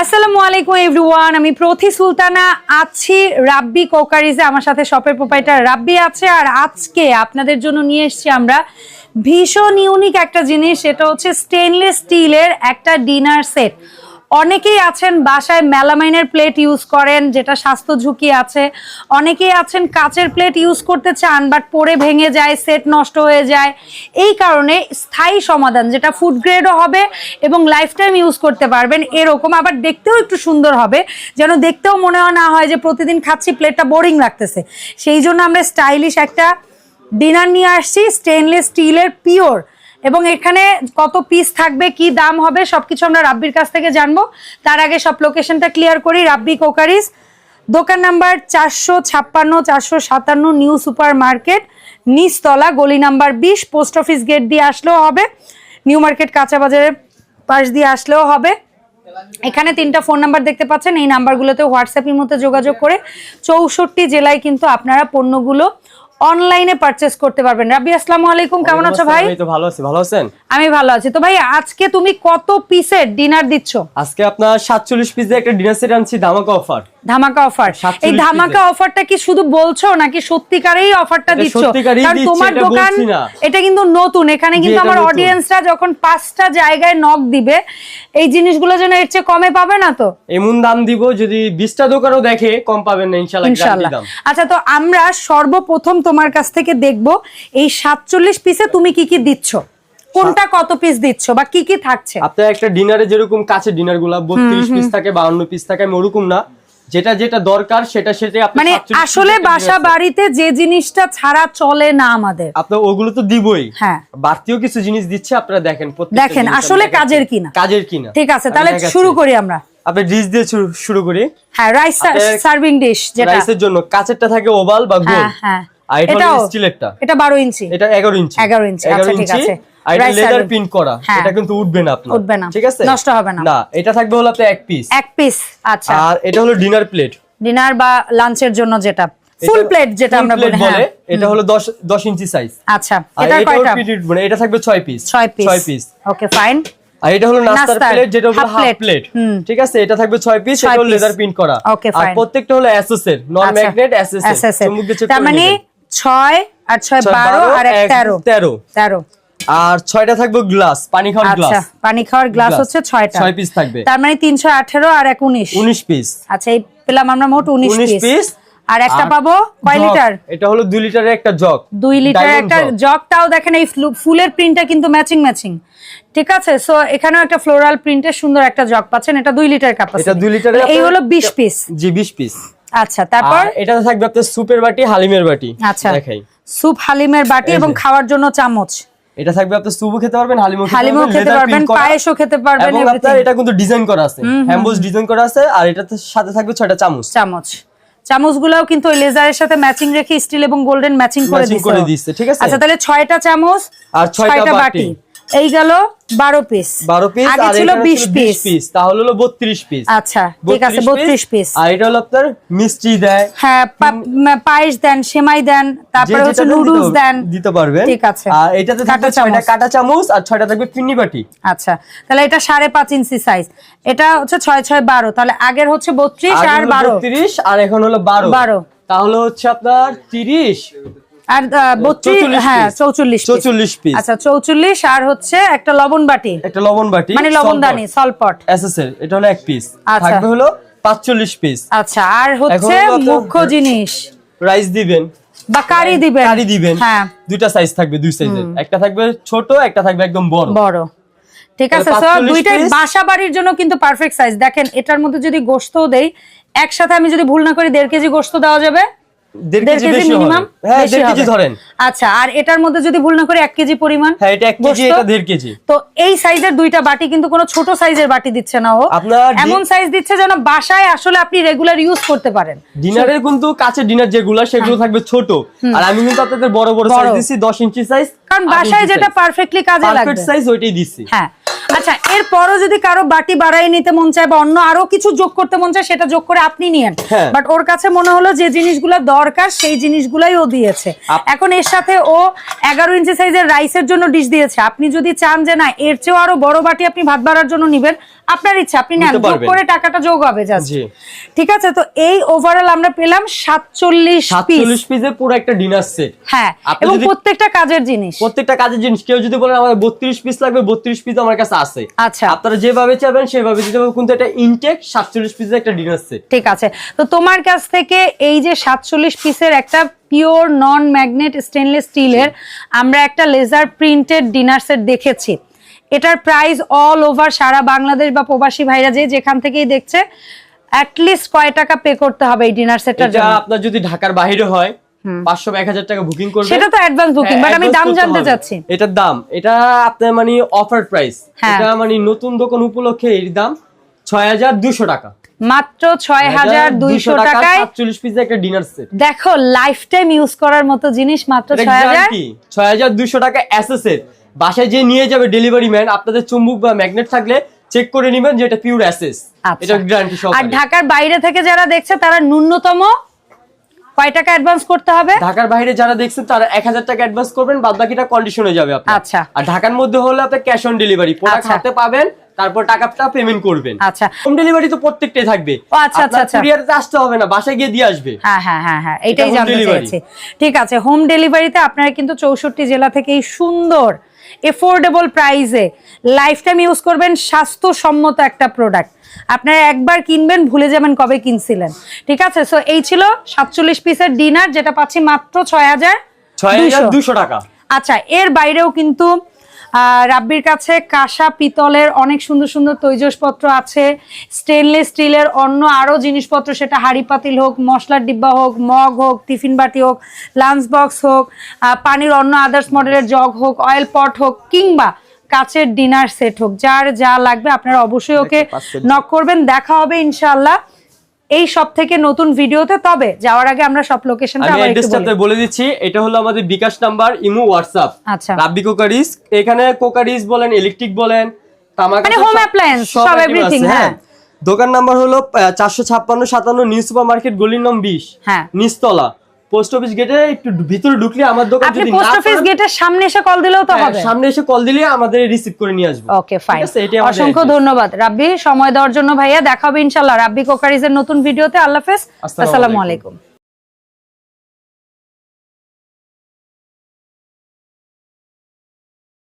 আসসালামু আলাইকুম এভরিওয়ান। আমি প্রথি সুলতানা আছি রাব্বি কোকারিজে। আমার সাথে শপের প্রোপাইটার রাব্বি আছে। আর আজকে আপনাদের জন্য নিয়ে এসেছি আমরা ভীষণ ইউনিক একটা জিনিস। সেটা হচ্ছে স্টেনলেস স্টিলের একটা ডিনার সেট অনেকেই আছেন বাসায় মেলামাইনের প্লেট ইউজ করেন, যেটা স্বাস্থ্য ঝুঁকি আছে। অনেকেই আছেন কাচের প্লেট ইউজ করতে চান বাট পরে ভেঙে যায় সেট নষ্ট হয়ে যায়। এই কারণে স্থায়ী সমাধান, যেটা ফুড গ্রেডও হবে এবং লাইফ টাইম ইউজ করতে পারবেন, এরকম। আবার দেখতেও একটু সুন্দর হবে, যেন দেখতেও মনে না হয় যে প্রতিদিন খাচ্ছি প্লেটটা বোরিং লাগতেছে। সেই জন্য আমরা স্টাইলিশ একটা ডিনার নিয়ে আসছি স্টেনলেস স্টিলের পিওর এবং এখানে কত পিস থাকবে, কি দাম হবে, সবকিছু আমরা রাব্বির কাছ থেকে জানব। তার আগে সব লোকেশনটা ক্লিয়ার করি, রাব্বি কোকারিস। দোকান নাম্বার চারশো ছাপ্পান্ন, চারশো সাতান্ন, নিউ সুপার মার্কেট, নিচতলা, গলি নাম্বার বিশ, পোস্ট অফিস গেট দিয়ে আসলেও হবে। নিউ মার্কেট কাঁচা বাজারের পাশ দিয়ে আসলেও হবে। এখানে তিনটা ফোন নাম্বার দেখতে পাচ্ছেন, এই নাম্বারগুলোতে হোয়াটসঅ্যাপের মধ্যে যোগাযোগ করে চৌষট্টি জেলায় কিন্তু আপনারা পণ্যগুলো অনলাইনে পারচেস করতে পারবেন। রাবি আসসালামু আলাইকুম কেমন আছো ভাই? আমি তো ভালো আছি ভালো আছেন? আমি ভালো আছি। তো ভাই আজকে তুমি কত পিসের ডিনার দিচ্ছ? আজকে আপনার 47 পিসের একটা ডিনার সেট আনছি ধামাকা অফার ধামাকা অফার। এই ধামাকা অফারটা কি শুধু বলছো নাকি সত্যিকারেই অফারটা দিচ্ছ? কারণ তোমার দোকান এটা কিন্তু নতুন। এখানে কিন্তু আমার অডিয়েন্সরা যখন পাঁচটা জায়গায় নক দিবে এই জিনিসগুলো যেন এর চেয়ে কমে পাবে না তো? এমন দাম দিব যদি বিশটা দোকানও দেখে কম পাবেন না ইনশাল্লাহ আচ্ছা তো আমরা সর্বপ্রথম তোমার কাছ থেকে দেখব এই সাতচল্লিশ পিসে তুমি কি কি দিচ্ছ? কোনটা কত পিস দিচ্ছ বা কি কি থাকছে? আপনার একটা ডিনারে যেরকম কাছে ডিনারগুলা বত্রিশ পিস থাকে বাউন্ন পিস থাকে আমি ওরকম না। যেটা যেটা দরকার সেটা সেটাই আপনি মানে আসলে বাসা বাড়িতে যে জিনিসটা ছাড়া চলে না আমাদের। আপনার ওগুলো তো দিবই। হ্যাঁ। বাড়তিও কিছু জিনিস দিচ্ছে আপনারা দেখেন দেখেন, আসলে। কাজের কিনা। কাজের কিনা। ঠিক আছে তাহলে শুরু করি আমরা। আপনি ডিশ দিয়ে শুরু- করি। হ্যাঁ রাইস সার্ভিং ডিশ যেটা। রাইসের জন্য কাঁচেরটা থাকে ওভাল বা গোল। হ্যাঁ হ্যাঁ। আর এটা স্টিলেরটা। এটা বারো ইঞ্চি। এটা এগারো ইঞ্চি। 11 ইঞ্চি, আচ্ছা, ঠিক আছে। আর এটা লেদার করা হ্যাঁ। এটা কিন্তু উঠবে না আপনার উঠবে না ঠিক আছে? নষ্ট হবে না। না এটা থাকবে হলো আপনার এক পিস এক পিস আচ্ছা। আর এটা হলো ডিনার প্লেট ডিনার বা লাঞ্চের জন্য যেটা ফুল প্লেট যেটা আমরা বলি হ্যাঁ। এটা হলো 10 10 ইঞ্চি সাইজ আচ্ছা এটা কয়টা? মানে এটা থাকবে 6 piece 6 piece 6 piece okay fine আর এটা হলো নাস্তার প্লেট যেটা হলো হাফ প্লেট ঠিক আছে? এটা থাকবে 6 পিস এটা হলো লেদার প্রিন্ট করা। আর প্রত্যেকটা হলো এসএস এর নন ম্যাগনেট এসএস এর তার মানে 6 আর 6 12 আর 13 13 13 আর ছয়টা থাকবে গ্লাস পানি খাওয়ার আচ্ছা গ্লাস। পানি খাওয়ার গ্লাস হচ্ছে ছয়টা। ছয় piece থাকবে। তার মানে তিনশো আঠেরো আর এক উনিশ। 19 পিস আচ্ছা এই পেলাম আমরা মোট উনিশ 19 পিস পিস আর একটা পাবো কয় লিটার? এটা হলো 2 লিটারের একটা জগ। দুই লিটার একটা। জগটাও দেখেন এই ফ্লু- ফুলের প্রিন্টটা কিন্তু ম্যাচিং ম্যাচিং ঠিক আছে? সো এখানেও একটা ফ্লোরাল প্রিন্টের সুন্দর একটা জগ পাচ্ছেন। এটা দুই লিটার ক্যাপাসিটি এটা 2 লিটারের এই হলো বিশ পিস জি 20 পিস আচ্ছা তারপর? এটা থাকবে আপনার সুপের বাটি হালিমের বাটি। আচ্ছা। দেখাই। স্যুপ হালিমের বাটি এবং খাওয়ার জন্য চামচ। এটা থাকবে আপনি সুবু খেতে পারবেন হালিমও হালিমও খেতে পারবেন পায়েসও খেতে পারবেন এবং আপনার এটা কিন্তু ডিজাইন করা আছে। হ্যাম্বোস ডিজাইন করা আছে আর এটাতে সাথে থাকবে ছয়টা চামচ। চামচ। চামচগুলোও কিন্তু ওই লেজারের সাথে ম্যাচিং রেখে স্টিল এবং গোল্ডেন ম্যাচিং করে দিচ্ছে, ঠিক আছে? আচ্ছা তাহলে ছয়টা চামচ আর ছয়টা বাটি। এই গেল বারো পিস বারো পিস আগে ছিল বিশ পিস তাহলে হলো বত্রিশ পিস আচ্ছা ঠিক আছে বত্রিশ পিস আর এটা হলো আপনার মিষ্টি দেয়। হ্যাঁ পায়েস দেন সেমাই দেন তারপরে হচ্ছে নুডলস দেন। দিতে পারবেন। ঠিক আছে। আর এটাতে থাকবে ছয়টা কাটা চামচ আর ছয়টা থাকবে পিন্নি বাটি। আচ্ছা তাহলে এটা সাড়ে পাঁচ ইঞ্চি সাইজ এটা হচ্ছে ছয় ছয় বারো। তাহলে আগের হচ্ছে বত্রিশ আর বারো। তিরিশ আর এখন হলো বারো। বারো। তাহলে হচ্ছে আপনার তিরিশ। আর বত্রিশ হ্যাঁ piece। চৌচল্লিশ piece। 44 piece। আচ্ছা চৌচল্লিশ আর হচ্ছে একটা লবণ বাটি। একটা লবণ বাটি মানে লবণদানি সলপট এসএসএল এটা হলো এক পিস আচ্ছা। থাকবে হলো পাঁচচল্লিশ পিস আচ্ছা আর হচ্ছে মুখ্য জিনিস। রাইস দিবেন। বা কারি দিবেন। কারি দিবেন। হ্যাঁ। দুইটা সাইজ থাকবে দুই সাইজের একটা থাকবে ছোট একটা থাকবে একদম বড়। বড়। ঠিক আছে স্যার দুইটাই বাসা বাড়ির জন্য কিন্তু পারফেক্ট সাইজ দেখেন এটার মধ্যে যদি গোশতও দেই একসাথে আমি যদি ভুল না করি দেড় কেজি গোশত দেওয়া যাবে। হ্যাঁ আচ্ছা আর এটার মধ্যে যদি ভুল না করি এক কেজি পরিমাণ হ্যাঁ তো এই সাইজের দুইটা বাটি কিন্তু কোনো ছোট সাইজের বাটি দিচ্ছে না ও। এমন সাইজ দিচ্ছে যেন বাসায় আসলে আপনি রেগুলার ইউজ করতে পারেন। ডিনারের কিন্তু কাছে ডিনার যেগুলো সেগুলো থাকবে ছোট। আর আমি কিন্তু আপনাদের বড় বড় সাইজ হ্যাঁ। দিচ্ছি দশ ইঞ্চি সাইজ কারণ বাসায় যেটা পারফেক্টলি কাজে লাগবে। সাইজ ওইটাই দিচ্ছি হ্যাঁ। আচ্ছা এরপরও যদি কারও বাটি বাড়াই নিতে মন চায় বা অন্য আরও কিছু যোগ করতে মন চায় সেটা যোগ করে আপনি নিয়েন। হ্যাঁ। বাট ওর কাছে মনে হলো যে জিনিসগুলো দরকার সেই জিনিসগুলাই ও দিয়েছে। এখন এর সাথে ও এগারো ইঞ্চি সাইজের রাইসের জন্য ডিশ দিয়েছে। আপনি যদি চান যে না এর চেয়েও আরও বড় বাটি আপনি ভাত বাড়ার জন্য নিবেন আপনার ইচ্ছা আপনি নেন যোগ করে টাকাটা যোগ হবে জাস্ট ঠিক আছে তো এই ওভারঅল আমরা পেলাম সাতচল্লিশ পিস সাতচল্লিশ পিসের পুরো একটা ডিনার সেট হ্যাঁ এবং প্রত্যেকটা কাজের জিনিস। প্রত্যেকটা কাজের জিনিস কেউ যদি বলেন আমাদের বত্রিশ পিস লাগবে বত্রিশ পিস আমার কাছে আছে। আচ্ছা। আপনারা যেভাবে চাবেন সেভাবে দিতে পারবেন কিন্তু এটা ইনটেক সাতচল্লিশ পিসের একটা ডিনার সেট ঠিক আছে তো তোমার কাছ থেকে এই যে সাতচল্লিশ পিসের একটা পিওর নন ম্যাগনেট স্টেনলেস স্টিলের আমরা একটা লেজার প্রিন্টেড ডিনার সেট দেখেছি। এটার প্রাইস অল ওভার সারা বাংলাদেশ বা প্রবাসী ভাইরা যে যেখান থেকেই দেখছে অ্যাটলিস্ট কয় টাকা পে করতে হবে এই ডিনার সেটটার জন্য? আপনার যদি ঢাকার বাইরে হয় পাঁচশো এক হাজার টাকা বুকিং করবে। সেটা তো অ্যাডভান্স বুকিং বাট আমি দাম জানতে চাচ্ছি। এটার দাম এটা আপনার মানে অফার প্রাইস হ্যাঁ। এটা মানে নতুন দোকান উপলক্ষে এর দাম ছয় হাজার দুশো টাকা। মাত্র ছয় হাজার দুইশো টাকায় সাতচল্লিশ পিসের একটা ডিনার সেট দেখো লাইফ টাইম ইউজ করার মতো জিনিস মাত্র ছয় হাজার ছয় হাজার দুশো টাকা অ্যাসেসের বাসায় যে নিয়ে যাবে ডেলিভারি ম্যান আপনাদের চুম্বুক বা ম্যাগনেট থাকলে চেক করে নেবেন যে এটা পিওর অ্যাসেস আচ্ছা। এটা গ্যারান্টি আর ঢাকার বাইরে থেকে যারা দেখছে তারা ন্যূনতম কয় টাকা অ্যাডভান্স করতে হবে ঢাকার বাইরে যারা দেখছেন তারা এক হাজার টাকা অ্যাডভান্স করবেন বাদ বাকিটা কন্ডিশনে যাবে আপনার আচ্ছা। আর ঢাকার মধ্যে হলে আপনি ক্যাশ অন ডেলিভারি প্রোডাক্ট। হাতে পাবেন তারপর টাকাটা পেমেন্ট করবেন আচ্ছা হোম ডেলিভারি তো প্রত্যেকটাই থাকবে ও, আচ্ছা, আচ্ছা, আচ্ছা। কুরিয়ারে আসতে হবে না বাসায় গিয়ে দিয়ে আসবে হ্যাঁ হ্যাঁ হ্যাঁ হ্যাঁ এটাই জানতে। চেয়েছি ঠিক আছে হোম ডেলিভারিতে আপনারা কিন্তু চৌষট্টি জেলা থেকে এই সুন্দর এফোর্ডেবল প্রাইসে লাইফ টাইম ইউজ করবেন স্বাস্থ্যসম্মত একটা প্রোডাক্ট আপনারা একবার কিনবেন ভুলে যাবেন কবে কিনছিলেন। ঠিক আছে? সো এই ছিল সাতচল্লিশ পিসের ডিনার যেটা পাচ্ছি মাত্র ছয় হাজার। দুশো টাকা। আচ্ছা এর বাইরেও কিন্তু রাব্বির কাছে কাঁসা পিতলের অনেক সুন্দর সুন্দর তৈজসপত্র আছে। স্টেনলেস স্টিলের অন্য আরও জিনিসপত্র সেটা হাঁড়ি পাতিল হোক মশলার ডিব্বা হোক মগ হোক টিফিন বাটি হোক লাঞ্চ বক্স হোক পানির অন্য আদার্স মডেলের জগ হোক অয়েল পট হোক কিংবা কাচের ডিনার সেট হোক যার যা লাগবে আপনারা অবশ্যই ওকে নক করবেন। দেখা হবে ইনশাল্লাহ এই সব থেকে নতুন ভিডিওতে তবে যাওয়ার আগে আমরা সব লোকেশনটা আবার একটু বলে। বলে দিচ্ছি এটা হলো আমাদের বিকাশ নাম্বার ইমো WhatsApp আচ্ছা। রাব্বি কোকারিস এখানে কোকারিস বলেন ইলেকট্রিক বলেন তামাক মানে হোম অ্যাপ্লায়েন্স সব- everything, আছে, হ্যাঁ। দোকান নাম্বার হলো চারশো ছাপ্পান্ন সাতান্ন নিউ সুপার মার্কেট গলির নাম বিশ। হ্যাঁ। নিচতলা। পোস্ট অফিস গেটে একটু ভিতরে ঢুকলে আমার দোকান আপনি পোস্ট অফিস গেটের সামনে এসে কল দিলেও তো হ্যাঁ, হবে। সামনে এসে কল দিলে আমাদের রিসিভ করে নিয়ে আসবে। ওকে ফাইন অসংখ্য ধন্যবাদ। রাব্বি সময় দেওয়ার জন্য ভাইয়া দেখাবে ইনশাল্লাহ রাব্বি কোকারিজের নতুন ভিডিওতে আল্লাহ হাফেজ। আসসালামু। আলাইকুম।